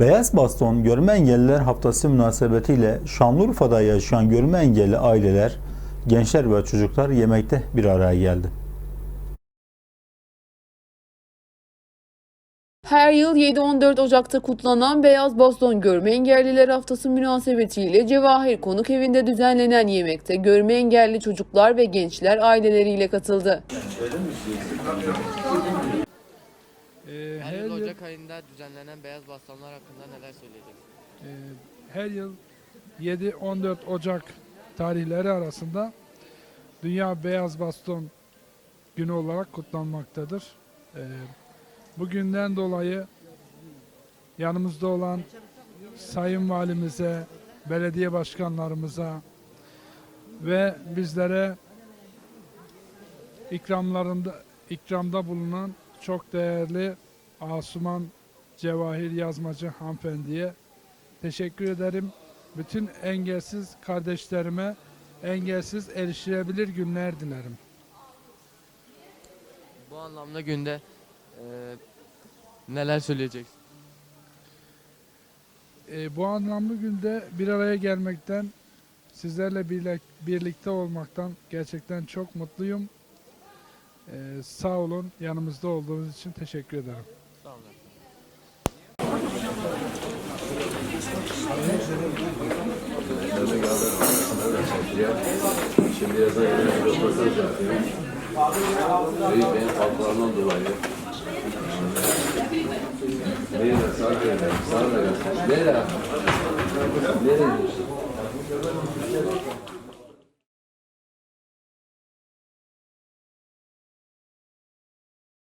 Beyaz Baston Görme Engelliler Haftası münasebetiyle Şanlıurfa'da yaşayan görme engelli aileler, gençler ve çocuklar yemekte bir araya geldi. Her yıl 7-14 Ocak'ta kutlanan Beyaz Baston Görme Engelliler Haftası münasebetiyle Cevahir Konuk Evi'nde düzenlenen yemekte görme engelli çocuklar ve gençler aileleriyle katıldı. Ee, Her her yıl Ocak ayında düzenlenen beyaz bastonlar hakkında neler söyleyeceksiniz? e, her yıl 7-14 Ocak tarihleri arasında Dünya Beyaz Baston Günü olarak kutlanmaktadır. Ee, bugünden dolayı yanımızda olan Sayın Valimize, belediye başkanlarımıza ve bizlere ikramlarında ikramda bulunan çok değerli Asuman Cevahir Yazmacı hanımefendiye teşekkür ederim. Bütün engelsiz kardeşlerime engelsiz erişilebilir günler dilerim. Bu anlamda günde e, neler söyleyeceksiniz? Ee, bu anlamlı günde bir araya gelmekten, sizlerle birlikte olmaktan gerçekten çok mutluyum. Ee, sağ olun, yanımızda olduğunuz için teşekkür ederim. Olun. Şimdi yazan röportaj yapıyor. Büyük benim kalkmalarından dolayı. Nereye? Sağ dönüyor. Nereye? Nereye?